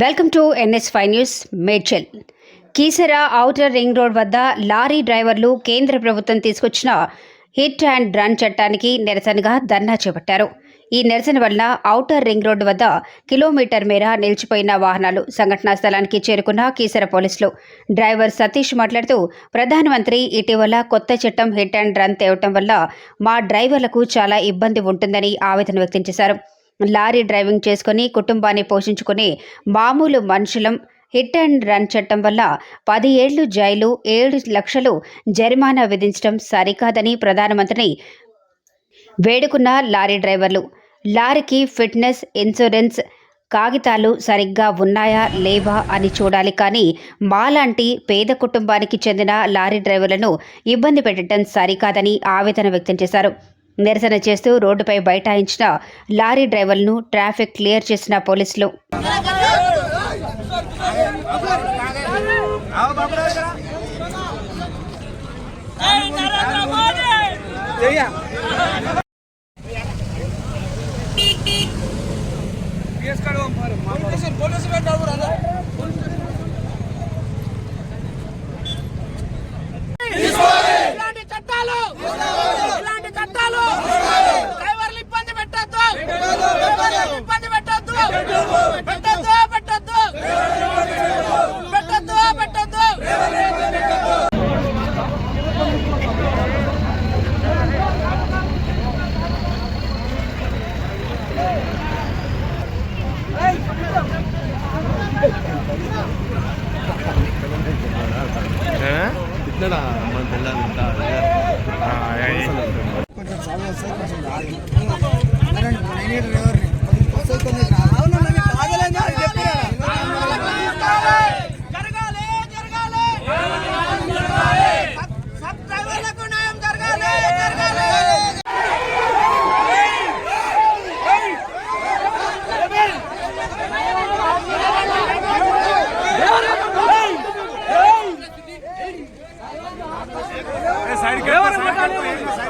Welcome to NS five news Medchal. Keesara outer ring road వద్ద lorry డ్రైవర్లు కేంద్ర ప్రభుత్వం తీసుకొచ్చిన హిట్ అండ్ రన్ చట్టానికి నిరసనగా ధర్నా చేపట్టారు. ఈ నిరసన వల్ల ఔటర్ రింగ్ రోడ్డు వద్ద కిలోమీటర్ మేర నిలిచిపోయిన వాహనాలు సంఘటనా స్థలానికి చేరుకున్న కీసర పోలీసులు. డ్రైవర్ సతీష్ మాట్లాడుతూ ప్రధానమంత్రి ఇటీవల కొత్త చట్టం హిట్ అండ్ రన్ తేవటం వల్ల మా డ్రైవర్లకు చాలా ఇబ్బంది ఉంటుందని ఆవేదన వ్యక్తం చేశారు. లారీ డ్రైవింగ్ చేసుకుని కుటుంబాన్ని పోషించుకుని మామూలు మనుషులం హిట్ అండ్ రన్ చట్టం వల్ల పది ఏళ్ళు జైలు ఏడు లక్షలు జరిమానా విధించడం సరికాదని ప్రధానమంత్రిని వేడుకున్న లారీ డ్రైవర్లు. లారీకి ఫిట్నెస్ ఇన్సూరెన్స్ కాగితాలు సరిగ్గా ఉన్నాయా లేవా అని చూడాలి కానీ మాలాంటి పేద కుటుంబానికి చెందిన లారీ డ్రైవర్లను ఇబ్బంది పెట్టడం సరికాదని ఆవేదన వ్యక్తం చేశారు. నిరసన చేస్తూ రోడ్డుపై బైఠాయించిన లారీ డ్రైవర్లను ట్రాఫిక్ క్లియర్ చేసిన పోలీసులు. జై என்னடா நம்ம நல்லா இருந்தா? கொஞ்சம் சாதம் சார் கொஞ்சம் câmera.